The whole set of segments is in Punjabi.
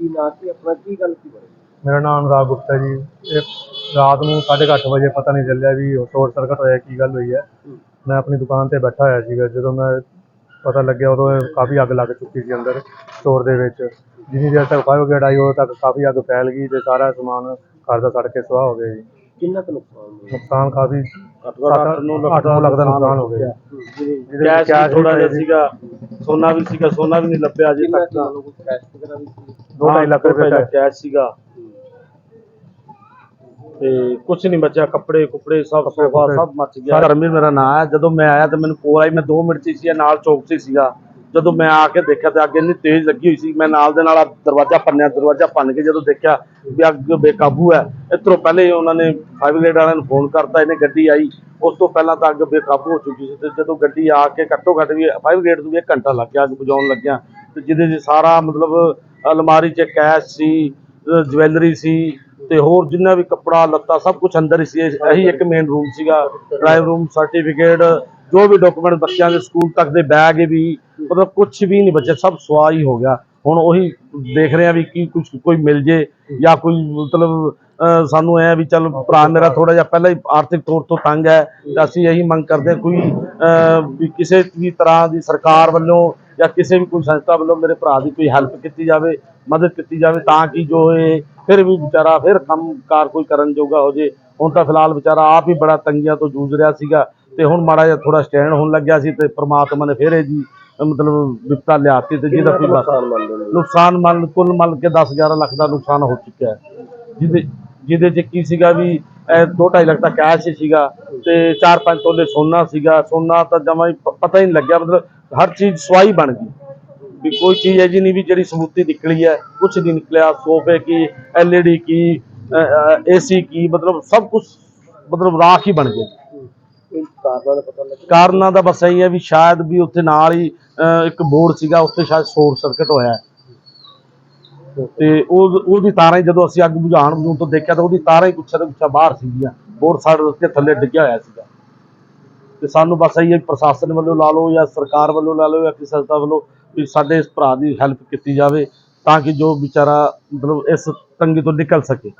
ਕੀ ਨਾਂ ਸੀ? ਆਪਣਾ ਕੀ ਗੱਲ ਕੀ ਬਣੀ ਮੇਰਾ ਨਾਮ ਅਨੁਰਾਗ ਗੁਪਤਾ ਜੀ। ਇਹ ਰਾਤ ਨੂੰ 8:30 ਵਜੇ ਪਤਾ ਨਹੀਂ ਚੱਲਿਆ ਵੀ ਸ਼ੋਰਟ ਸਰਕਟ ਹੋਇਆ ਕੀ ਗੱਲ ਹੋਈ ਹੈ। ਮੈਂ ਆਪਣੀ ਦੁਕਾਨ ਤੇ ਬੈਠਾ ਹੋਇਆ ਸੀਗਾ। ਜਦੋਂ ਮੈਂ ਪਤਾ ਲੱਗਿਆ ਉਦੋਂ ਕਾਫੀ ਅੱਗ ਲੱਗ ਚੁੱਕੀ ਸੀ ਅੰਦਰ ਸਟੋਰ ਦੇ ਵਿੱਚ। ਜਿੰਨੀ ਦੇਰ ਤੱਕ ਫਾਇਰ ਬ੍ਰਿਗੇਡ ਆਈ ਉਦੋਂ ਤੱਕ ਕਾਫੀ ਅੱਗ ਫੈਲ ਗਈ ਤੇ ਸਾਰਾ ਸਮਾਨ ਘਰ ਦਾ ਸੜ ਕੇ ਸੁਆਹ ਹੋ ਗਿਆ ਜੀ। ਕਿੰਨਾ ਕੁ ਨੁਕਸਾਨ ਹੋਇਆ? ਨੁਕਸਾਨ ਕਾਫੀ ਘੱਟੋ ਨੌ ਲੱਖ ਦਾ ਨੁਕਸਾਨ ਹੋ ਗਿਆ। ਕੈਸ਼ ਥੋੜਾ ਜਿਹਾ ਸੀਗਾ ਸੋਨਾ ਵੀ ਸੀਗਾ ਸੋਨਾ ਵੀ ਨਹੀਂ ਲੱਭਿਆ ਅਜੇ ਤੱਕ ਤਾਂ। ਲੋਕ ਕੈਸ਼ ਵਗੈਰਾ ਵੀ ਸੀ ਦੋ ਢਾਈ ਲੱਖ ਦੋ ਢਾਈ ਰੁਪਏ ਕੈਸ਼ ਸੀਗਾ। ਤੇ ਕੁਝ ਨਹੀਂ ਬਚਿਆ ਕੱਪੜੇ ਕੁਪੜੇ ਸਭ ਸੋਫਾ ਕੁੱਪੜੇ। ਸਭ ਮੱਚ ਗਿਆ। ਧਰਮਵੀਰ ਮੇਰਾ ਨਾਮ ਹੈ। ਜਦੋਂ ਮੈਂ ਆਇਆ ਤੇ ਮੈਨੂੰ ਕੋਲ ਆਈ ਮੈਂ 2 ਮਿੰਟ 'ਚ ਹੀ ਸੀ ਨਾਲ ਚੌਕਸੀ ਸੀਗਾ। ਜਦੋਂ ਮੈਂ ਆ ਕੇ ਦੇਖਿਆ ਤੇ ਅੱਗ ਇੰਨੀ ਤੇਜ਼ ਲੱਗੀ ਹੋਈ ਸੀ ਮੈਂ ਨਾਲ ਦੇ ਨਾਲ ਆ ਦਰਵਾਜ਼ਾ ਭੰਨਿਆ ਦਰਵਾਜ਼ਾ ਭੰਨ ਕੇ ਜਦੋਂ ਦੇਖਿਆ ਵੀ ਅੱਗ ਬੇਕਾਬੂ ਹੈ ਇਧਰੋਂ ਪਹਿਲੇ ਉਹਨਾਂ ਨੇ ਫਾਇਰ ਬ੍ਰਿਗੇਡ ਵਾਲਿਆਂ ਨੂੰ ਫੋਨ ਕਰਤਾ ਇਹਨੇ ਗੱਡੀ ਆਈ। ਉਸ ਤੋਂ ਪਹਿਲਾਂ ਤਾਂ ਅੱਗ ਬੇਕਾਬੂ ਹੋ ਚੁੱਕੀ ਸੀ ਤੇ ਜਦੋਂ ਗੱਡੀ ਆ ਕੇ ਘੱਟੋ ਘੱਟ ਵੀ ਫਾਇਰ ਬ੍ਰਿਗੇਡ ਨੂੰ ਵੀ 1 ਘੰਟਾ ਲੱਗ ਗਿਆ ਅੱਗ ਬੁਝਾਉਣ ਲੱਗਿਆ। ਤੇ ਜਿਹਦੇ 'ਚ ਸਾਰਾ ਮਤਲਬ ਅਲਮਾਰੀ 'ਚ ਕੈਸ਼ ਸੀ, ਜਵੈਲਰੀ ਸੀ ਤੇ ਹੋਰ ਜਿੰਨਾ ਵੀ ਕੱਪੜਾ, ਲੱਤਾ ਸਭ ਕੁਝ ਅੰਦਰ ਹੀ ਸੀ। ਇਹ- ਇਹੀ ਇੱਕ ਮੇਨ ਰੂਮ ਸੀਗਾ। ਡਰਾਈਵ ਰੂਮ ਸਰਟੀਫਿਕੇਟ ਜੋ ਵੀ ਡਾਕੂਮੈਂਟ ਬੱਚਿਆਂ ਦੇ ਸਕੂਲ ਤੱਕ ਦੇ ਬੈਗ ਵੀ, ਮਤਲਬ ਕੁਝ ਵੀ ਨਹੀਂ ਬਚਿਆ, ਸਭ ਸਵਾਹ ਹੀ ਹੋ ਗਿਆ। ਹੁਣ ਉਹੀ ਦੇਖ ਰਹੇ ਆ ਵੀ ਕੀ ਕੁਝ ਕੋਈ ਮਿਲ ਜੇ ਜਾਂ ਕੋਈ ਮਤਲਬ ਸਾਨੂੰ ਐ ਵੀ ਚੱਲ ਭਰਾ ਮੇਰਾ ਥੋੜਾ ਜਿਹਾ ਪਹਿਲਾਂ ਹੀ ਆਰਥਿਕ ਤੌਰ ਤੋਂ ਤੰਗ ਹੈ ਤਾਂ ਅਸੀਂ ਇਹੀ ਮੰਗ ਕਰਦੇ ਹਾਂ ਕੋਈ ਵੀ ਕਿਸੇ ਵੀ ਤਰ੍ਹਾਂ ਦੀ ਸਰਕਾਰ ਵੱਲੋਂ ਜਾਂ ਕਿਸੇ ਵੀ ਕੋਈ ਸੰਸਥਾ ਵੱਲੋਂ ਮੇਰੇ ਭਰਾ ਦੀ ਕੋਈ ਹੈਲਪ ਕੀਤੀ ਜਾਵੇ ਮਦਦ ਕੀਤੀ ਜਾਵੇ ਤਾਂ ਕਿ ਜੋ ਇਹ ਫਿਰ ਵੀ ਵਿਚਾਰਾ ਫਿਰ ਕੰਮ ਕਾਰ ਕੋਈ ਕਰਨ ਜੋਗਾ ਹੋ ਜੇ। ਹੁਣ ਤਾਂ ਫਿਲਹਾਲ ਵਿਚਾਰਾ ਆਪ ਹੀ ਬੜਾ ਤੰਗੀਆਂ ਤੋਂ ਜੂਝ ਰਿਹਾ ਸੀਗਾ ਤੇ ਹੁਣ ਮਾੜਾ ਜਿਹਾ ਥੋੜਾ ਸਟੈਂਡ ਹੋਣ ਲੱਗਿਆ ਸੀ ਤੇ ਪ੍ਰਮਾਤਮਾ ਨੇ ਫਿਰ ਇਹ ਜੀ ਮਤਲਬ ਵਿਪਤਾ ਲਿਆਤੀ ਤੇ ਜਿਹਦਾ ਕੋਈ ਨੁਕਸਾਨ ਮੰਨ ਕੁੱਲ ਮੰਨ ਕੇ 10 11 ਲੱਖ ਦਾ ਨੁਕਸਾਨ ਹੋ ਚੁੱਕਿਆ ਹੈ। ਜਿਹਦੇ ਜਿਹਦੇ ਚ ਕੀ ਸੀਗਾ ਵੀ ਇਹ 2.5 ਲੱਖ ਦਾ ਕੈਸ਼ ਹੀ ਸੀਗਾ ਤੇ 4-5 ਤੋਲੇ ਸੋਨਾ ਸੀਗਾ। ਸੋਨਾ ਤਾਂ ਜਮਾ ਹੀ ਪਤਾ ਹੀ ਨਹੀਂ ਲੱਗਿਆ ਮਤਲਬ ਹਰ ਚੀਜ਼ ਸਵਾਈ ਬਣ ਗਈ। ਵੀ ਕੋਈ ਚੀਜ਼ ਹੈ ਜੀ ਨਹੀਂ ਵੀ ਜਿਹੜੀ ਸਬੂਤੀ ਨਿਕਲੀ ਹੈ ਕੁਝ ਨਹੀਂ ਨਿਕਲਿਆ ਸੋਫੇ ਕੀ ਐਲਈਡੀ ਕੀ ਏਸੀ ਕੀ ਮਤਲਬ ਸਭ ਕੁਝ ਮਤਲਬ ਰਾਖ ਹੀ ਬਣ ਗਿਆ। ਕਾਰਨਾਂ ਦਾ ਬਸ ਇਹੀ ਹੈ ਵੀ ਸ਼ਾਇਦ ਵੀ ਉੱਥੇ ਨਾਲ ਹੀ ਇੱਕ ਬੋਰਡ ਸੀਗਾ ਉੱਥੇ ਸ਼ਾਇਦ ਸ਼ੋਰਟ ਸਰਕਟ ਹੋਇਆ। ਤੇ ਉਹ ਉਹਦੀ ਤਾਰਾਂ ਹੀ ਜਦੋਂ ਅਸੀਂ ਅੱਗ ਬੁਝਾਉਣ ਬੁਝਾਉਣ ਤੋਂ ਦੇਖਿਆ ਤਾਂ ਉਹਦੀ ਤਾਰਾਂ ਹੀ ਕੁਛ ਨਾ ਕੁਛ ਬਾਹਰ ਸੀਗੀਆਂ। ਬੋਰਡ ਸਾਡੇ ਉੱਤੇ ਥੱਲੇ ਡਿੱਗਿਆ ਹੋਇਆ ਸੀਗਾ। ਤੇ ਸਾਨੂੰ ਬਸ ਇਹੀ ਹੈ ਪ੍ਰਸ਼ਾਸਨ ਵੱਲੋਂ ਲਾ ਲਓ ਜਾਂ ਸਰਕਾਰ ਵੱਲੋਂ ਲਾ ਲਓ ਜਾਂ ਕਿਸੇ ਸੰਸਥਾ ਵੱਲੋਂ ਵੀ ਸਾਡੇ ਇਸ ਭਰਾ ਦੀ ਹੈਲਪ ਕੀਤੀ ਜਾਵੇ ਤਾਂ ਕਿ ਜੋ ਵਿਚਾਰਾ ਮਤਲਬ ਇਸ ਤੰਗੀ ਤੋਂ ਨਿਕਲ ਸਕੇ।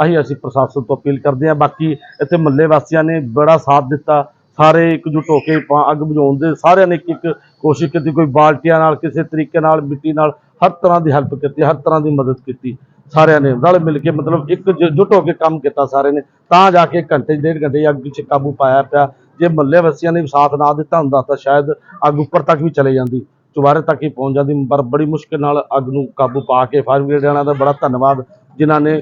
ਆਹੀ ਅਸੀਂ ਪ੍ਰਸ਼ਾਸਨ ਤੋਂ ਅਪੀਲ ਕਰਦੇ ਹਾਂ। ਬਾਕੀ ਇੱਥੇ ਮਹੱਲੇ ਵਾਸੀਆਂ ਨੇ ਬੜਾ ਸਾਥ ਦਿੱਤਾ। ਸਾਰੇ ਇਕਜੁੱਟ ਹੋ ਕੇ ਅੱਗ ਬੁਝਾਉਣ ਦੇ ਸਾਰਿਆਂ ਨੇ ਇੱਕ ਇੱਕ ਕੋਸ਼ਿਸ਼ ਕੀਤੀ, ਕੋਈ ਬਾਲਟੀਆਂ ਨਾਲ, ਕਿਸੇ ਤਰੀਕੇ ਨਾਲ, ਮਿੱਟੀ ਨਾਲ ਹਰ ਤਰ੍ਹਾਂ ਦੀ ਹੈਲਪ ਕੀਤੀ, ਹਰ ਤਰ੍ਹਾਂ ਦੀ ਮਦਦ ਕੀਤੀ। ਸਾਰਿਆਂ ਨੇ ਰਲ ਮਿਲ ਕੇ ਮਤਲਬ ਇੱਕ ਜ- ਜੁੱਟ ਹੋ ਕੇ ਕੰਮ ਕੀਤਾ ਸਾਰੇ ਨੇ। ਤਾਂ ਜਾ ਕੇ ਘੰਟੇ, ਡੇਢ ਘੰਟੇ ਅੱਗ 'ਚ ਕਾਬੂ ਪਾਇਆ ਪਿਆ। ਜੇ ਮਹੱਲੇ ਵਾਸੀਆਂ ਨੇ ਵੀ ਸਾਥ ਨਾ ਦਿੱਤਾ ਹੁੰਦਾ ਤਾਂ ਸ਼ਾਇਦ ਅੱਗ ਉੱਪਰ ਤੱਕ ਵੀ ਚਲੇ ਜਾਂਦੀ, ਚੁਬਾਰੇ ਤੱਕ ਹੀ ਪਹੁੰਚ ਜਾਂਦੀ, ਪਰ ਬੜੀ ਮੁਸ਼ਕਿਲ ਨਾਲ ਅੱਗ ਨੂੰ ਕਾਬੂ ਪਾ ਕੇ ਫਾਇਰ ਬ੍ਰਿਗੇਡ ਵਾਲਿਆਂ ਦਾ ਬੜਾ ਧੰਨਵਾਦ, ਜਿਨ੍ਹਾਂ ਨੇ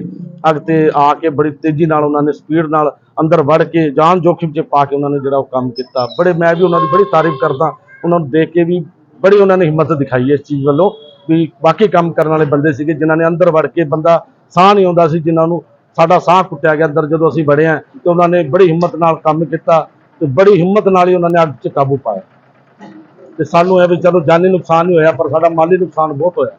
ਅੱਗ ਤੇ ਆ ਕੇ ਬੜੀ ਤੇਜ਼ੀ ਨਾਲ ਉਹਨਾਂ ਨੇ ਸਪੀਡ ਨਾਲ ਅੰਦਰ ਵੜ ਕੇ ਜਾਨ ਜੋਖਿਮ 'ਚ ਪਾ ਕੇ ਉਹਨਾਂ ਨੇ ਜਿਹੜਾ ਉਹ ਕੰਮ ਕੀਤਾ। ਬੜੇ ਮੈਂ ਵੀ ਉਹਨਾਂ ਦੀ ਬੜੀ ਤਾਰੀਫ ਕਰਦਾ, ਉਹਨਾਂ ਨੂੰ ਦੇਖ ਕੇ ਵੀ ਬੜੀ ਉਹਨਾਂ ਨੇ ਹਿੰਮਤ ਦਿਖਾਈ ਇਸ ਚੀਜ਼ ਵੱਲੋਂ ਵੀ ਬਾਕੀ ਕੰਮ ਕਰਨ ਵਾਲੇ ਬੰਦੇ ਸੀਗੇ, ਜਿਨ੍ਹਾਂ ਨੇ ਅੰਦਰ ਵੜ ਕੇ ਬੰਦਾ ਸਾਹ ਨਹੀਂ ਆਉਂਦਾ ਸੀ, ਜਿਨ੍ਹਾਂ ਨੂੰ ਸਾਡਾ ਸਾਹ ਕੁੱਟਿਆ ਗਿਆ ਅੰਦਰ ਜਦੋਂ ਅਸੀਂ ਵੜੇ ਆ ਤੇ ਉਹਨਾਂ ਨੇ ਬੜੀ ਹਿੰਮਤ ਨਾਲ ਕੰਮ ਕੀਤਾ। ਤੇ ਬੜੀ ਹਿੰਮਤ ਨਾਲ ਹੀ ਉਹਨਾਂ ਨੇ ਅੱਗ 'ਚ ਕਾਬੂ ਪਾਇਆ। ਤੇ ਸਾਨੂੰ ਇਹ ਵੀ ਚਲੋ ਜਾਨੀ ਨੁਕਸਾਨ ਨਹੀਂ ਹੋਇਆ, ਪਰ ਸਾਡਾ ਮਾਲੀ ਨੁਕਸਾਨ ਬਹੁਤ ਹੋਇਆ।